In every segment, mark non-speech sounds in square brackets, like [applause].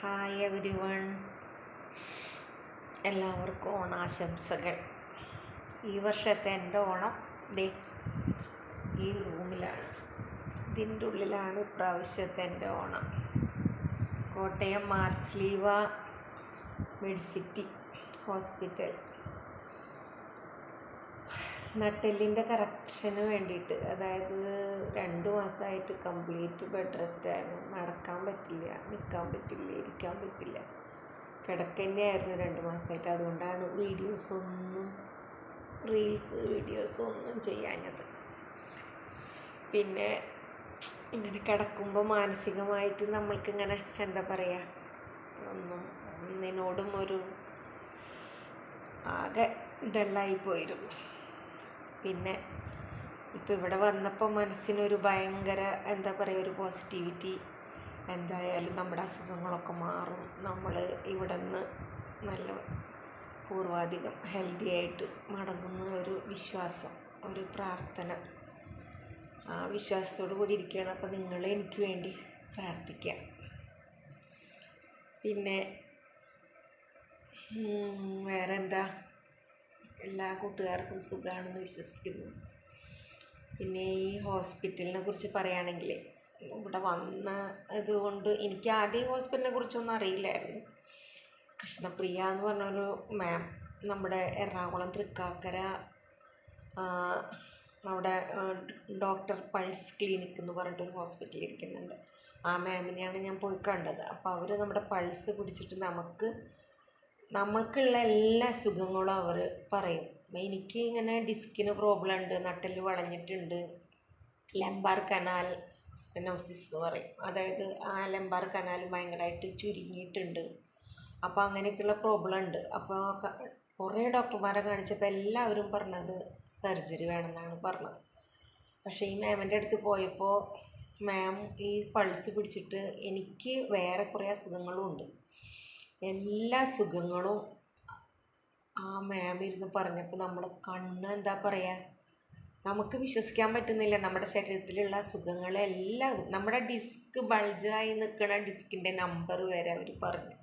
Hi every one എല്ലാവർക്കും ഓണാശംസകൾ. ഈ വർഷത്തെ എന്റെ ഓണം ദേ ഈ റൂമിലാണ്. ഇതിന്റെ ഉള്ളിലാണ് ഇപ്രാവശ്യത്തെ എന്റെ Onam. Kottayam Mar Sleeva Medicity hospital. നട്ടെല്ലിന്റെ കറക്ഷന് വേണ്ടിയിട്ട് അതായത് രണ്ട് മാസമായിട്ട് കംപ്ലീറ്റ് ബെഡ് റെസ്റ്റ് ആയിരുന്നു. നടക്കാൻ പറ്റില്ല നിൽക്കാൻ പറ്റില്ല ഇരിക്കാൻ പറ്റില്ല. കിടക്ക തന്നെയായിരുന്നു രണ്ട് മാസമായിട്ട് അതുകൊണ്ടാണ് വീഡിയോസ് ഒന്നും റീൽസ് വീഡിയോസ് ഒന്നും ചെയ്യാഞ്ഞത്. പിന്നെ ഇങ്ങനെ കിടക്കുമ്പോൾ മാനസികമായിട്ട് നമ്മൾക്കിങ്ങനെ എന്താ പറയുക ഒന്നും ഒന്നിനോടും ഒരു ആകെ ഡല്ലായി പോയിരുന്നു. പിന്നെ ഇപ്പം ഇവിടെ വന്നപ്പോൾ മനസ്സിനൊരു ഭയങ്കര എന്താ പറയുക ഒരു പോസിറ്റിവിറ്റി എന്തായാലും നമ്മുടെ അസുഖങ്ങളൊക്കെ മാറും. നമ്മൾ ഇവിടെ നിന്ന് നല്ല പൂർവാധികം ഹെൽത്തി ആയിട്ട് മടങ്ങുന്ന ഒരു വിശ്വാസം ഒരു പ്രാർത്ഥന. ആ വിശ്വാസത്തോടു കൂടി ഇരിക്കുകയാണ്. അപ്പോൾ നിങ്ങൾ എനിക്ക് വേണ്ടി പ്രാർത്ഥിക്കുക. പിന്നെ വേറെ എന്താ എല്ലാ കൂട്ടുകാർക്കും സുഖമാണെന്ന് വിശ്വസിക്കുന്നു. പിന്നെ ഈ ഹോസ്പിറ്റലിനെ കുറിച്ച് പറയുകയാണെങ്കിൽ ഇവിടെ വന്ന ഇതുകൊണ്ട് എനിക്ക് ആദ്യം ഹോസ്പിറ്റലിനെ കുറിച്ചൊന്നും അറിയില്ലായിരുന്നു. കൃഷ്ണപ്രിയ എന്ന് പറഞ്ഞൊരു മാം നമ്മുടെ എറണാകുളം തൃക്കാക്കര അവിടെ ഡോക്ടർ പൾസ് ക്ലിനിക് എന്ന് പറഞ്ഞിട്ടൊരു ഹോസ്പിറ്റലിൽ ഇരിക്കുന്നുണ്ട്. ആ മാമിനെയാണ് ഞാൻ പോയി കണ്ടത്. അപ്പോൾ അവർ നമ്മുടെ പൾസ് പിടിച്ചിട്ട് നമുക്ക് നമ്മൾക്കുള്ള എല്ലാ അസുഖങ്ങളും അവർ പറയും. എനിക്ക് ഇങ്ങനെ ഡിസ്കിന് പ്രോബ്ലം ഉണ്ട് നട്ടെല്ല് വളഞ്ഞിട്ടുണ്ട്. ലംബാർ കനാൽ സ്റ്റെനോസിസ് എന്ന് പറയും. അതായത് ആ ലംബാർ കനാൽ ഭയങ്കരമായിട്ട് ചുരുങ്ങിയിട്ടുണ്ട്. അപ്പോൾ അങ്ങനെയൊക്കെയുള്ള പ്രോബ്ലം ഉണ്ട്. അപ്പോൾ കുറേ ഡോക്ടർമാരെ കാണിച്ചപ്പോൾ എല്ലാവരും പറഞ്ഞത് സർജറി വേണമെന്നാണ് പറഞ്ഞത്. പക്ഷേ ഈ മാമിന്റെ അടുത്ത് പോയപ്പോൾ മാം ഈ പൾസ് പിടിച്ചിട്ട് എനിക്ക് വേറെ കുറേ അസുഖങ്ങളും ഉണ്ട്. എല്ലാ സുഖങ്ങളും ആ മാം ഇരുന്ന് പറഞ്ഞപ്പോൾ നമ്മുടെ കണ്ണ് എന്താ പറയുക നമുക്ക് വിശ്വസിക്കാൻ പറ്റുന്നില്ല. നമ്മുടെ ശരീരത്തിലുള്ള സുഖങ്ങളെല്ലാം നമ്മുടെ ഡിസ്ക് ബൾജായി നിൽക്കുന്ന ഡിസ്കിന്റെ നമ്പർ വരെ അവർ പറഞ്ഞു.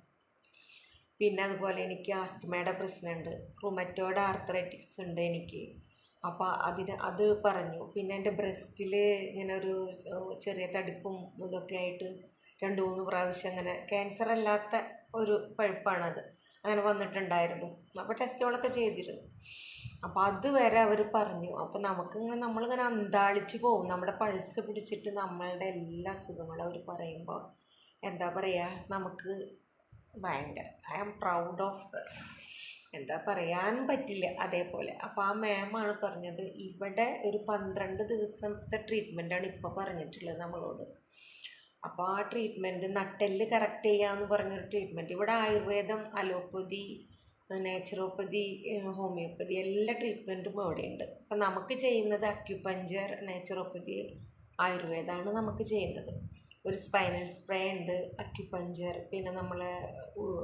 പിന്നെ അതുപോലെ എനിക്ക് ആസ്തമയുടെ പ്രശ്നമുണ്ട്. റുമറ്റോയുടെ ആർത്രൈറ്റിക്സ് ഉണ്ട് എനിക്ക്. അപ്പോൾ അതിന് അത് പറഞ്ഞു. പിന്നെ എന്റെ ബ്രസ്റ്റിൽ ഇങ്ങനെ ഒരു ചെറിയ തടിപ്പും ഇതൊക്കെ ആയിട്ട് രണ്ട് മൂന്ന് പ്രാവശ്യം അങ്ങനെ ക്യാൻസർ അല്ലാത്ത ഒരു പഴുപ്പാണത്. അങ്ങനെ വന്നിട്ടുണ്ടായിരുന്നു. അപ്പോൾ ടെസ്റ്റുകളൊക്കെ ചെയ്തിരുന്നു. അപ്പോൾ അതുവരെ അവർ പറഞ്ഞു. അപ്പോൾ നമുക്കിങ്ങനെ നമ്മളിങ്ങനെ അന്താളിച്ച് പോകും. നമ്മുടെ പൾസ് പിടിച്ചിട്ട് നമ്മളുടെ എല്ലാ അസുഖങ്ങളും അവർ പറയുമ്പോൾ എന്താ പറയുക നമുക്ക് ഭയങ്കര ഐ ആം പ്രൗഡ് ഓഫ് എന്താ പറയാൻ പറ്റില്ല അതേപോലെ. അപ്പോൾ ആ മാമാണ് പറഞ്ഞത് ഇവിടെ ഒരു പന്ത്രണ്ട് ദിവസത്തെ ട്രീറ്റ്മെന്റാണ് ഇപ്പോൾ പറഞ്ഞിട്ടുള്ളത് നമ്മളോട്. അപ്പോൾ ആ ട്രീറ്റ്മെന്റ് നട്ടെല്ല് കറക്റ്റ് ചെയ്യാന്ന് പറഞ്ഞൊരു ട്രീറ്റ്മെന്റ് ഇവിടെ ആയുർവേദം അലോപ്പതി നാച്ചുറോപ്പതി ഹോമിയോപ്പതി എല്ലാ ട്രീറ്റ്മെന്റും ഇവിടെയുണ്ട്. അപ്പം നമുക്ക് ചെയ്യുന്നത് അക്യുപഞ്ചർ നാച്ചുറോപ്പതി ആയുർവേദമാണ് നമുക്ക് ചെയ്യുന്നത്. ഒരു സ്പൈനൽ സ്പ്രേ ഉണ്ട് അക്യുപഞ്ചർ പിന്നെ നമ്മൾ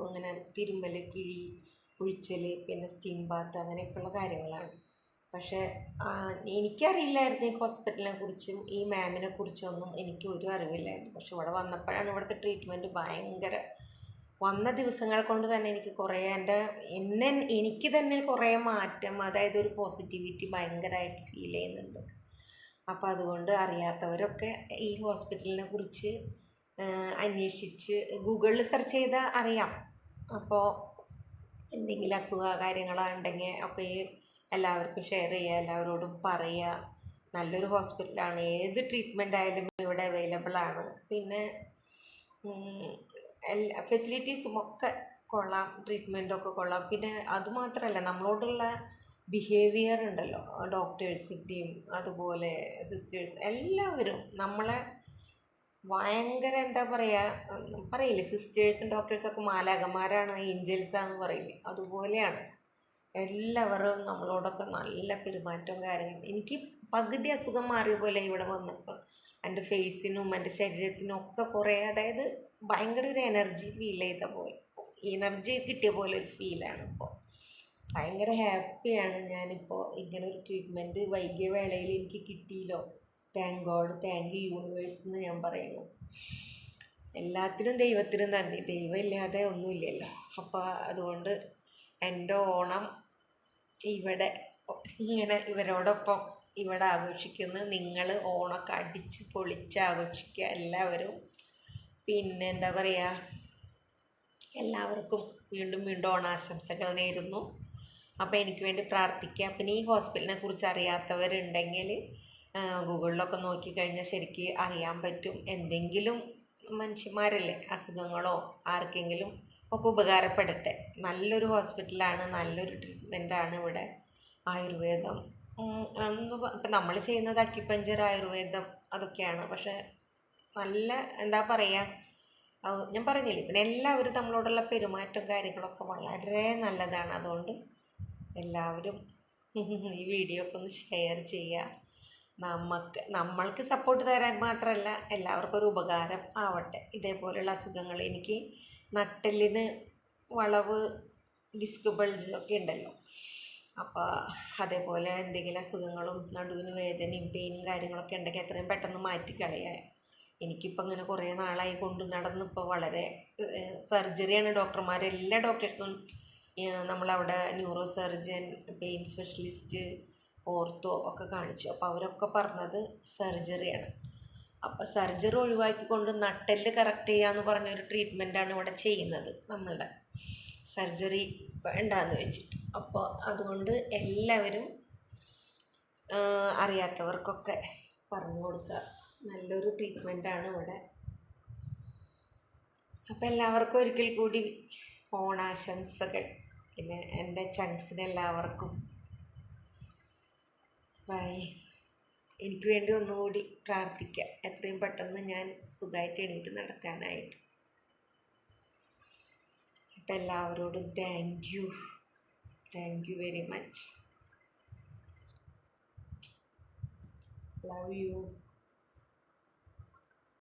അങ്ങനെ തിരുമ്മൽ കിഴി ഉഴിച്ചൽ പിന്നെ സ്റ്റീം ബാത്ത് അങ്ങനെയൊക്കെയുള്ള കാര്യങ്ങളാണ്. പക്ഷേ എനിക്കറിയില്ലായിരുന്നു ഈ ഹോസ്പിറ്റലിനെ കുറിച്ചും ഈ മാമിനെ കുറിച്ചൊന്നും എനിക്ക് ഒരു അറിവില്ലായിരുന്നു. പക്ഷെ ഇവിടെ വന്നപ്പോഴാണ് ഇവിടുത്തെ ട്രീറ്റ്മെന്റ് ഭയങ്കര വന്ന ദിവസങ്ങൾ കൊണ്ട് തന്നെ എനിക്ക് കുറേ എന്റെ എന്നെ എനിക്ക് തന്നെ കുറേ മാറ്റം അതായത് ഒരു പോസിറ്റിവിറ്റി ഭയങ്കരമായിട്ട് ഫീൽ ചെയ്യുന്നുണ്ട്. അപ്പോൾ അതുകൊണ്ട് അറിയാത്തവരൊക്കെ ഈ ഹോസ്പിറ്റലിനെ കുറിച്ച് അന്വേഷിച്ച് ഗൂഗിളിൽ സെർച്ച് ചെയ്താൽ അറിയാം. അപ്പോൾ എന്തെങ്കിലും അസുഖ കാര്യങ്ങളുണ്ടെങ്കിൽ ഒക്കെ ഈ എല്ലാവർക്കും ഷെയർ ചെയ്യുക എല്ലാവരോടും പറയുക. നല്ലൊരു ഹോസ്പിറ്റലാണ് ഏത് ട്രീറ്റ്മെന്റ് ആയാലും ഇവിടെ അവൈലബിൾ ആണ്. പിന്നെ എല്ലാ ഫെസിലിറ്റീസും ഒക്കെ കൊള്ളാം. ട്രീറ്റ്മെന്റൊക്കെ കൊള്ളാം. പിന്നെ അതുമാത്രമല്ല നമ്മളോടുള്ള ബിഹേവിയർ ഉണ്ടല്ലോ. ഡോക്ടേഴ്സിന്റെയും അതുപോലെ സിസ്റ്റേഴ്സ് എല്ലാവരും നമ്മളെ ഭയങ്കര എന്താ പറയുക പറയില്ലേ? സിസ്റ്റേഴ്സും ഡോക്ടേഴ്സൊക്കെ മാലാകന്മാരാണ് ഏഞ്ചൽസാന്ന് പറയില്ലേ? അതുപോലെയാണ്. എല്ലാവരും നമ്മളോടൊക്കെ നല്ല പെരുമാറ്റവും കാര്യങ്ങളും. എനിക്ക് പകുതി അസുഖം മാറിയ പോലെ ഇവിടെ വന്നപ്പോൾ എന്റെ ഫേസിനും എന്റെ ശരീരത്തിനും ഒക്കെ കുറേ അതായത് ഭയങ്കര ഒരു എനർജി ഫീൽ ചെയ്ത പോലെ. എനർജി കിട്ടിയ പോലെ ഒരു ഫീലാണ് ഇപ്പോൾ ഭയങ്കര ഹാപ്പിയാണ് ഞാനിപ്പോൾ ഇങ്ങനെ ഒരു ട്രീറ്റ്മെന്റ് വൈകിയ വേളയിൽ എനിക്ക് കിട്ടിയല്ലോ. താങ്ക് ഗോഡ് താങ്ക് യൂണിവേഴ്സ് എന്ന് ഞാൻ പറയുന്നു. എല്ലാത്തിനും ദൈവത്തിനും നന്ദി. ദൈവം ഇല്ലാതെ ഒന്നുമില്ലല്ലോ. അപ്പോൾ അതുകൊണ്ട് എന്റെ ഓണം ഇവിടെ ഇങ്ങനെ ഇവരോടൊപ്പം ഇവിടെ ആഘോഷിക്കുന്ന. നിങ്ങൾ ഓണമൊക്കെ അടിച്ച് പൊളിച്ച് ആഘോഷിക്കുക എല്ലാവരും. പിന്നെ എന്താ പറയുക എല്ലാവർക്കും വീണ്ടും വീണ്ടും ഓണാശംസകൾ നേരുന്നു. അപ്പോൾ എനിക്ക് വേണ്ടി പ്രാർത്ഥിക്കുക പിന്നെ ഈ ഹോസ്പിറ്റലിനെ കുറിച്ച് അറിയാത്തവരുണ്ടെങ്കിൽ ഗൂഗിളിലൊക്കെ നോക്കിക്കഴിഞ്ഞാൽ ശരിക്ക് അറിയാൻ പറ്റും. എന്തെങ്കിലും മനുഷ്യന്മാരല്ലേ അസുഖങ്ങളോ ആർക്കെങ്കിലും ഒക്കെ ഉപകാരപ്പെടട്ടെ. നല്ലൊരു ഹോസ്പിറ്റലാണ് നല്ലൊരു ട്രീറ്റ്മെന്റാണ് ഇവിടെ ആയുർവേദം. ഇപ്പം നമ്മൾ ചെയ്യുന്നത് അക്യുപഞ്ചർ ആയുർവേദം അതൊക്കെയാണ്. പക്ഷേ നല്ല എന്താ പറയുക ഞാൻ പറഞ്ഞില്ലേ പിന്നെ എല്ലാവരും നമ്മളോടുള്ള പെരുമാറ്റം കാര്യങ്ങളൊക്കെ വളരെ നല്ലതാണ്. അതുകൊണ്ട് എല്ലാവരും [laughs] ഈ വീഡിയോ ഒക്കെ ഒന്ന് ഷെയർ ചെയ്യുക. നമുക്ക് നമ്മൾക്ക് സപ്പോർട്ട് തരാൻ മാത്രമല്ല എല്ലാവർക്കും ഒരു ഉപകാരം ആവട്ടെ. ഇതേപോലെയുള്ള അസുഖങ്ങൾ എനിക്ക് നട്ടെല്ലിന് വളവ് ഡിസ്ക് ബൾജ് ഒക്കെ ഉണ്ടല്ലോ. അപ്പോൾ അതേപോലെ എന്തെങ്കിലും അസുഖങ്ങളും നടുവിന് വേദനയും പെയിനും കാര്യങ്ങളൊക്കെ ഉണ്ടെങ്കിൽ എത്രയും പെട്ടെന്ന് മാറ്റിക്കളയാൻ എനിക്കിപ്പോൾ ഇങ്ങനെ കുറേ നാളായി കൊണ്ട് നടന്നിപ്പോൾ വളരെ സർജറിയാണ് ഡോക്ടർമാർ എല്ലാ ഡോക്ടേഴ്സും നമ്മളവിടെ neuro surgeon pain specialist ortho ഒക്കെ കാണിച്ചു. അപ്പോൾ അവരൊക്കെ പറഞ്ഞത് സർജറിയാണ് അപ്പോൾ സർജറി ഒഴിവാക്കിക്കൊണ്ട് നട്ടെല്ല് കറക്റ്റ് ചെയ്യാന്ന് പറഞ്ഞൊരു ട്രീറ്റ്മെന്റാണ് ഇവിടെ ചെയ്യുന്നത് നമ്മളുടെ. സർജറി വേണ്ടാന്ന് വെച്ചിട്ട്. അപ്പോൾ അതുകൊണ്ട് എല്ലാവരും അറിയാത്തവർക്കൊക്കെ പറഞ്ഞു കൊടുക്കുക. നല്ലൊരു ട്രീറ്റ്മെന്റാണ് ഇവിടെ. അപ്പം എല്ലാവർക്കും ഒരിക്കൽ കൂടി ഓണാശംസകൾ. പിന്നെ എന്റെ ചങ്സിന് എല്ലാവർക്കും. ബൈ എനിക്ക് വേണ്ടി ഒന്നുകൂടി പ്രാർത്ഥിക്കുക എത്രയും പെട്ടെന്ന് ഞാൻ സുഖമായിട്ട് എണീറ്റ് നടക്കാനായിട്ട്. അപ്പം എല്ലാവരോടും thank you thank you very much love you